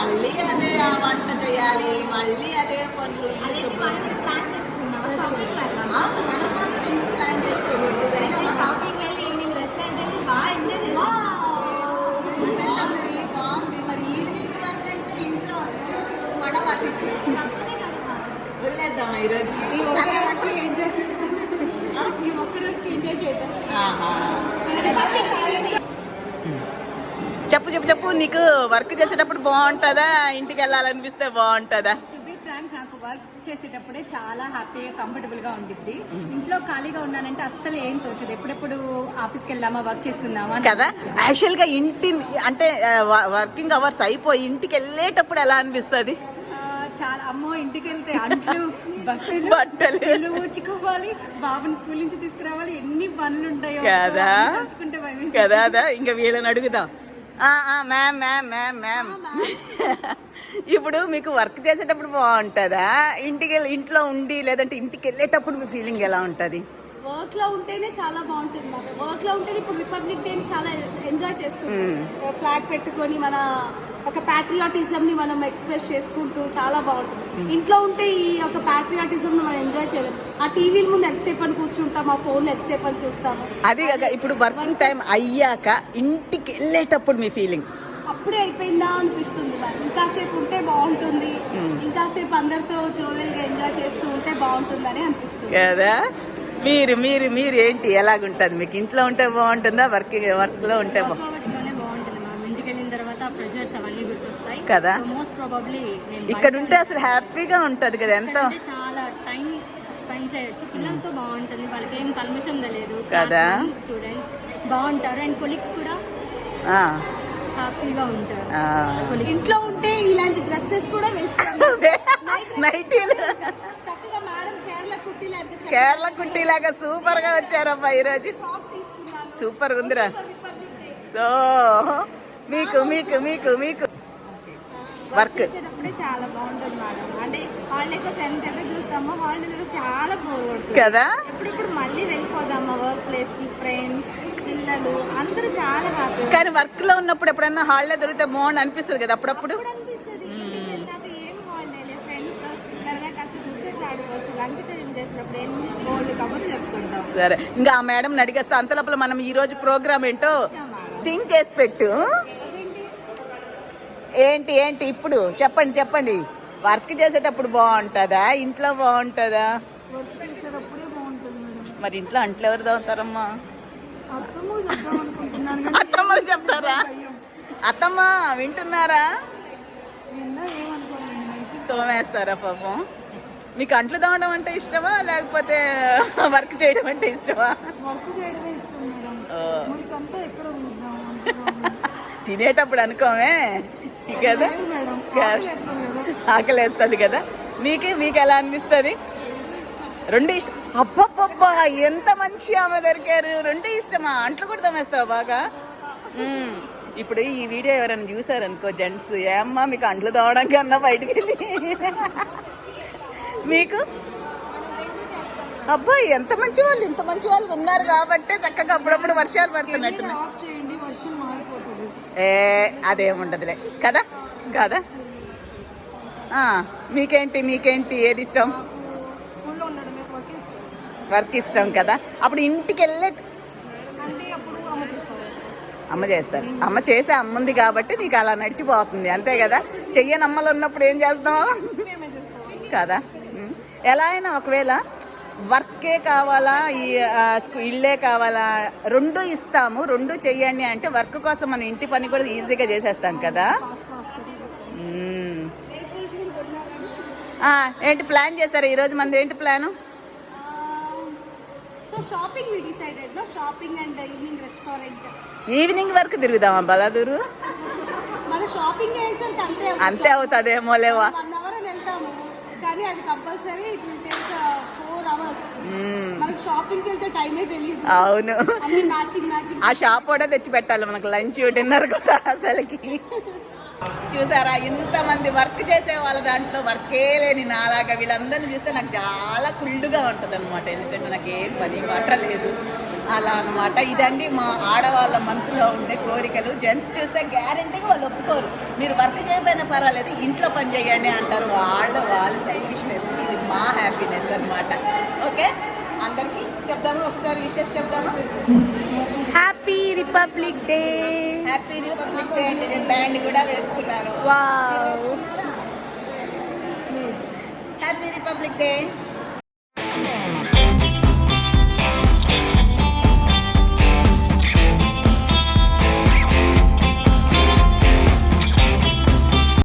మళ్ళీ అదే ఆ వంట చేయాలి మళ్ళీ అదే పనులు ప్లాన్ చేసుకోకూడదు వెళ్దామా? షాపింగ్ వెళ్ళి ఈవినింగ్ రెస్టారెంట్ వెళ్ళి బాగా ఎంజాయ్ చేస్తాం వావ్! వెళ్ళాలి, బాగుంది. మరి ఈవినింగ్ వరకు అంటే ఇంట్లో మనం అతిథి. వదిలేద్దామా ఈరోజు ఈ ఒక్క రోజుకి ఎంజాయ్ చేద్దాం ఈ ఒక్క రోజుకి ఎంజాయ్ చేద్దాం ఆహా. ఎంజాయ్ చెప్పు చెప్పు చెప్పు. నీకు వర్క్ చేసేటప్పుడు బాగుంటుందా? ఇంటికి వెళ్ళాలనిపిస్తే బాగుంటుందా? ఫ్రాంక్ నాకు వర్క్ చేసేటప్పుడే చాలా హ్యాపీగా కంఫర్టబుల్గా ఉండిద్ది. ఇంట్లో ఖాళీగా ఉన్నానంటే అస్సలు ఏం తోచదు. ఎప్పుడెప్పుడు ఆఫీస్కి వెళ్దామా వర్క్ చేసుకుందామా కదా? యాక్చువల్గా ఇంటి అంటే వర్కింగ్ అవర్స్ అయిపోయి ఇంటికి వెళ్ళేటప్పుడు ఎలా అనిపిస్తుంది? చాలా అమ్మో ఇంటికి వెళ్తే అంట్లు బట్టలు ఊడ్చుకోవాలి బాబుని స్కూల్ నుంచి తీసుకురావాలి ఎన్ని పనులు ఉంటాయో కదా. కదా ఇంకా వీళ్ళని అడుగుదాం. మ్యామ్ మ్యామ్ మ్యామ్ మ్యామ్ ఇప్పుడు మీకు వర్క్ చేసేటప్పుడు బాగుంటుందా? ఇంటికి ఇంట్లో ఉండి లేదంటే ఇంటికి వెళ్ళేటప్పుడు మీ ఫీలింగ్ ఎలా ఉంటుంది? వర్క్లో ఉంటేనే చాలా బాగుంటుంది మాట వర్క్లో ఉంటేనే ఇప్పుడు రిపబ్లిక్ డే చాలా ఎంజాయ్ చేస్తున్నాం ఫ్లాగ్ పెట్టుకొని మన ఒక patriotism ని మనం ఎక్స్ప్రెస్ చేసుకుంటూ చాలా బాగుంటుంది. ఇంట్లో ఉంటే ఈ ఒక patriotism ని మనం ఎంజాయ్ చేయలేం. ఆ టీవీల ముందు ఎంతసేపు అని కూర్చుంటాం ఆ ఫోన్ ఎంతసేపు అని చూస్తాము. అది కాక ఇప్పుడు వర్కింగ్ టైం అయ్యాక ఇంటికి వెళ్ళేటప్పుడు మీ ఫీలింగ్ అప్పుడే అయిపోయిందా అనిపిస్తుంది మరి. ఇంకాసేపు ఉంటే బాగుంటుంది. ఇంకాసేపు అందరితో జోవెల్గా ఎంజాయ్ చేస్తూ ఉంటే బాగుంటుందని అనిపిస్తుంది. కదా? మీరు మీరు మీరు ఏంటి? ఎలాగుంటుంది? మీకు ఇంట్లో ఉంటే బాగుంటుందా? వర్క్ వర్క్లో ఉంటే కదా? మోస్ట్ ప్రాబబ్లీ ఇక్కడ ఉంటే అసలు హ్యాపీగా ఉంటుంది కదా ఎంతో చాలా టైం స్పెండ్ చేయొచ్చు. పిల్లలతో బాగుంటుంది వాళ్ళకి ఏం కల్మషం తెలియదు. కదా? స్టూడెంట్స్ బాగుంటారు. అండ్ కొలీగ్స్ కూడా హ్యాపీగా ఉంటారు. ఇంట్లో ఉంటే ఇలాంటి డ్రెస్సెస్ కూడా వేసుకోండి. నైటీలు చక్కగా మేడం కేరళ కుట్టి లేకపోతే చక్కగా కేరళ కుట్టిలాగా సూపర్గా వచ్చారబ్బా ఈరోజు. సూపర్ ఉందిరా. సో మీకు మీకు మీకు మీకు. వర్క్. చేసేటప్పుడే చాలా బాగుంటుంది మేడం. అంటే హాలిడే కోసం ఎంత ఎంత చూస్తామో హాలిడేలో చాలా బోర్ కొడుతుంది కదా మళ్ళీ వెళ్ళిపోదామా వర్క్ ప్లేస్కి ఫ్రెండ్స్ పిల్లలు అందరూ చాలా హ్యాపీ కానీ వర్క్లో ఉన్నప్పుడు ఎప్పుడన్నా హాలిడే దొరికితే బాగుండి అనిపిస్తుంది కదా అప్పుడప్పుడు అనిపిస్తుంది ఇంటికి వెళ్ళాక ఏం హాలిడే ఫ్రెండ్స్తో సరదా కాస్త కూర్చొని ఆడుకోవచ్చు లంచ్ టైం చేసినప్పుడు ఎన్ని బోల్డ్ కబుర్లు చెప్పుకుంటాం సరే ఇంకా ఆ మేడం అడిగేస్తే అంత లోపల మనం ఈ రోజు ప్రోగ్రామ్ ఏంటో థింక్ చేసి పెట్టు. ఏంటి ఏంటి ఇప్పుడు చెప్పండి చెప్పండి. వర్క్ చేసేటప్పుడు బాగుంటుందా? ఇంట్లో బాగుంటుందా? మరి ఇంట్లో అంట్లు ఎవరు తవ్వుతారమ్మా? అత్తమ్మ చెప్తారా? అత్తమ్మ వింటున్నారా? తోమేస్తారా పాపం? మీకు అంట్లు తోమడం అంటే ఇష్టమా? లేకపోతే వర్క్ చేయడం అంటే ఇష్టమా? వర్క్ చేయడమే ఇష్టం మేడం. ఎక్కడ. తినేటప్పుడు అనుకోమే? కదా. ఆకలేస్తుంది కదా. మీకే మీకు ఎలా అనిపిస్తుంది? రెండు ఇష్టం. అబ్బబ్బబ్బా ఎంత మంచి ఆమె దొరికారు. రెండు ఇష్టమా? అంట్లు కూడా తోమేస్తావా బాగా. ఇప్పుడు ఈ వీడియో ఎవరైనా చూసారనుకో జెంట్స్ ఏమ్మా మీకు అంట్లు తోవడం కన్నా బయటికి వెళ్ళి. మీకు? అబ్బాయి ఎంత మంచి వాళ్ళు ఇంత మంచి వాళ్ళు ఉన్నారు కాబట్టే చక్కగా అప్పుడప్పుడు వర్షాలు మారిపోతుంది. ఏ అదేముండదులే. కదా? కదా? మీకేంటి మీకేంటి ఏది ఇష్టం? వర్క్ ఇష్టం కదా? అప్పుడు ఇంటికి వెళ్ళే అమ్మ చేస్తారు. అమ్మ చేసే అమ్మ ఉంది కాబట్టి నీకు అలా నడిచిపోతుంది. అంతే కదా? చెయ్యని అమ్మలు ఉన్నప్పుడు ఏం చేస్తాం. కదా. ఎలా అయినా ఒకవేళ వర్కే కావాలా ఈ ఇల్లే కావాలా రెండు ఇస్తాము రెండు చెయ్యండి అంటే వర్క్ కోసం మన ఇంటి పని కూడా ఈజీగా చేసేస్తాం కదా? ఏంటి ప్లాన్ చేశారు? ఈరోజు మంది ఏంటి plan? Shopping decided shopping and evening restaurant. Evening వరకు తిరుగుదామా బలాదూరు? మన షాపింగ్ అంతే అంతే అవుతుందేమో లేవా కానీ అది compulsory it will take four hours. మనకి షాపింగ్కి వెళ్తే టైమే తెలియదు అవును. అన్ని మ్యాచింగ్ మ్యాచింగ్ ఆ షాప్ కూడా తెచ్చి పెట్టాలి మనకు. లంచ్ డిన్నర్ కూడా అసలుకి. చూసారా? ఇంతమంది వర్క్ చేసే వాళ్ళ దాంట్లో వర్కే లేని నాలాగా వీళ్ళందరినీ చూస్తే నాకు చాలా కుళ్ళుగా ఉంటుంది అనమాట ఎందుకంటే నాకు ఏం పని మాట లేదు. అలా అనమాట ఇదండి మా ఆడవాళ్ళ మనసులో ఉండే కోరికలు. జెంట్స్ చూస్తే గ్యారంటీగా వాళ్ళు ఒప్పుకోరు. మీరు వర్క్ చేయకపోయినా పర్వాలేదు ఇంట్లో పని చేయండి అంటారు. వాళ్ళ వాళ్ళ సెల్ఫిష్నెస్ ఇది మా హ్యాపీనెస్ అన్నమాట. ఓకే? అందరికీ చెప్దాము? ఒకసారి wishes చెప్దాము? Republic day happy republic day అంటే నేను బ్యాండ్ కూడా వేసుకున్నాను. Wow happy republic day